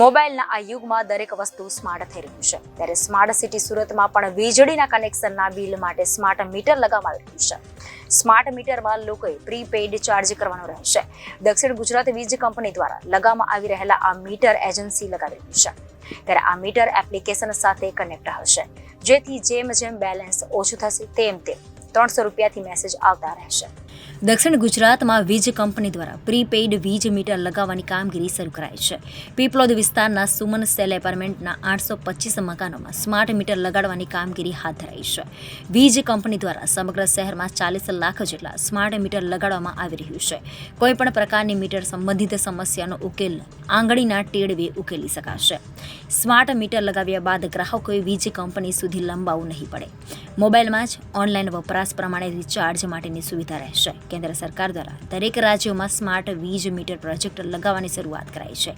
મોબાઈલના આ યુગમાં દરેક વસ્તુ સ્માર્ટ થઈ રહ્યું છે. ત્યારે સ્માર્ટ સિટી સુરતમાં પણ વીજળીના કનેક્શનના બિલ માટે સ્માર્ટ મીટર લગાવવામાં આવી રહ્યું છે. સ્માર્ટ મીટરમાં લોકોએ પ્રીપેઇડ ચાર્જ કરવાનો રહેશે. દક્ષિણ ગુજરાત વીજ કંપની દ્વારા લગાવવામાં આવી રહેલા આ મીટર એજન્સી લગાવી રહ્યું છે. ત્યારે આ મીટર એપ્લિકેશન સાથે કનેક્ટ હશે જેથી જેમ જેમ બેલેન્સ ઓછું થશે તેમ તેમ ત્રણસો રૂપિયાથી મેસેજ આવતા રહેશે. દક્ષિણ ગુજરાતમાં વીજ કંપની દ્વારા પ્રીપેઇડ વીજ મીટર લગાવવાની કામગીરી શરૂ કરાઈ છે. પીપલોદ વિસ્તારના સુમન સેલ એપાર્ટમેન્ટના આઠસો પચીસ મકાનોમાં સ્માર્ટ મીટર લગાડવાની કામગીરી હાથ ધરાઈ છે. વીજ કંપની દ્વારા સમગ્ર શહેરમાં ચાલીસ લાખ જેટલા સ્માર્ટ મીટર લગાડવામાં આવી રહ્યું છે. કોઈપણ પ્રકારની મીટર સંબંધિત સમસ્યાનો ઉકેલ આંગળીના ટેડવે ઉકેલી શકાશે. સ્માર્ટ મીટર લગાવ્યા બાદ ગ્રાહકોએ વીજ કંપની સુધી લંબાવવું નહીં પડે. મોબાઈલમાં જ ઓનલાઈન વપરાશ પ્રમાણે રિચાર્જ માટેની સુવિધા રહેશે. કેન્દ્ર સરકાર દ્વારા દરેક રાજ્યોમાં સ્માર્ટ વીજ મીટર પ્રોજેક્ટ લગાવવાની શરૂઆત કરાઈ છે.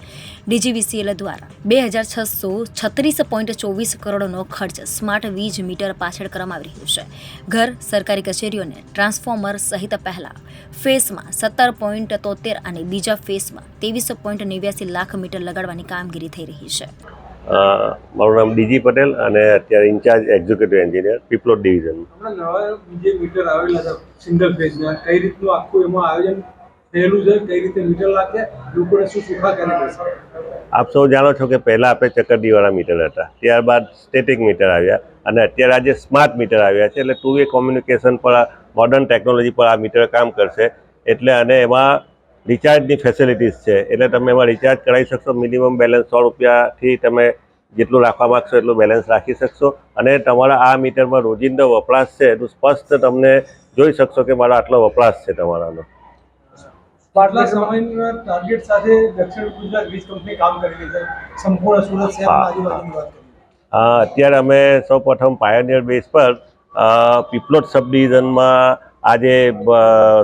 ડીજીવીસીએલ દ્વારા બે હજાર છસો છત્રીસ પોઈન્ટ ચોવીસ કરોડનો ખર્ચ સ્માર્ટ વીજ મીટર પાછળ કરવામાં રહ્યો છે. ઘર, સરકારી કચેરીઓને ટ્રાન્સફોર્મર સહિત પહેલા ફેસમાં સત્તર પોઈન્ટ તોતેર અને બીજા ફેસમાં ત્રેવીસ પોઈન્ટ નેવ્યાસી લાખ મીટર લગાડવાની કામગીરી થઈ રહી છે. મારું નામ ડીજી પટેલ અને અત્યારે incharge executive engineer Piplod division. જે મીટર આવેલા હતા સિંગલ ફેઝના. કઈ રીતનું આખું એમાં આયોજન થયેલું છે કઈ રીતે મીટર લાગે લોકોને શું સુખાકારી મળશે આપ સૌ જાણો છો કે પહેલાં આપણે ચક્કરડીવાળા મીટર હતા ત્યારબાદ સ્ટેટિક મીટર આવ્યા અને અત્યારે આજે સ્માર્ટ મીટર આવ્યા છે એટલે ટુ વે કોમ્યુનિકેશન પર મોડર્ન ટેકનોલોજી પર આ મીટર કામ કરશે. એટલે અને એમાં રિચાર્જની ફેસિલિટીઝ છે. એટલે તમે એમાં રિચાર્જ કરાવી શકશો. મિનિમમ બેલેન્સ સો રૂપિયાથી તમે જેટલું રાખવા માગશો એટલું બેલેન્સ રાખી શકશો. અને તમારા આ મીટરમાં રોજિંદો વપરાશ છે એનું સ્પષ્ટ તમને જોઈ શકશો કે મારો આટલો વપરાશ છે તમારાનો. આટલા સમયના ટાર્ગેટ સાથે દક્ષિણ ગુજરાત વીજ કંપની કામ કરી રહી છે. સંપૂર્ણ સુરત શહેરના હા, આજુબાજુની વાત અત્યારે અમે સૌ પ્રથમ પાયોનિયર બેઝ પર પીપલોટ પીપલોદ સબ ડિવિઝનમાં આજે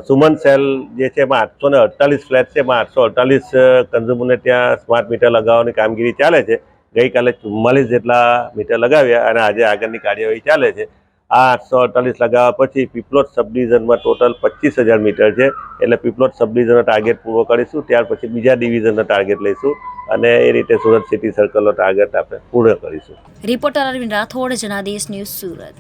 સુમન સેલ જે છે એમાં આઠસો ને અડતાલીસ ફ્લેટ છે, એમાં આઠસો અડતાલીસ કન્ઝ્યુમરને ત્યાં સ્માર્ટ મીટર લગાવવાની કામગીરી ચાલે છે. ગઈકાલે ચુમ્માલીસ જેટલા મીટર લગાવ્યા અને આજે આગળની કાર્યવાહી ચાલે છે. આ આઠસો અડતાલીસ લગાવ્યા પછી પીપલોદ સબ ટોટલ પચીસ હજાર મીટર છે. એટલે પીપલોદ સબ ટાર્ગેટ પૂરો કરીશું, ત્યાર પછી બીજા ડિવિઝનનો ટાર્ગેટ લઈશું અને એ રીતે સુરત સિટી સર્કલનો ટાર્ગેટ આપણે પૂર્ણ કરીશું. Reporter Arvind Rathod, Janadesh news Surat.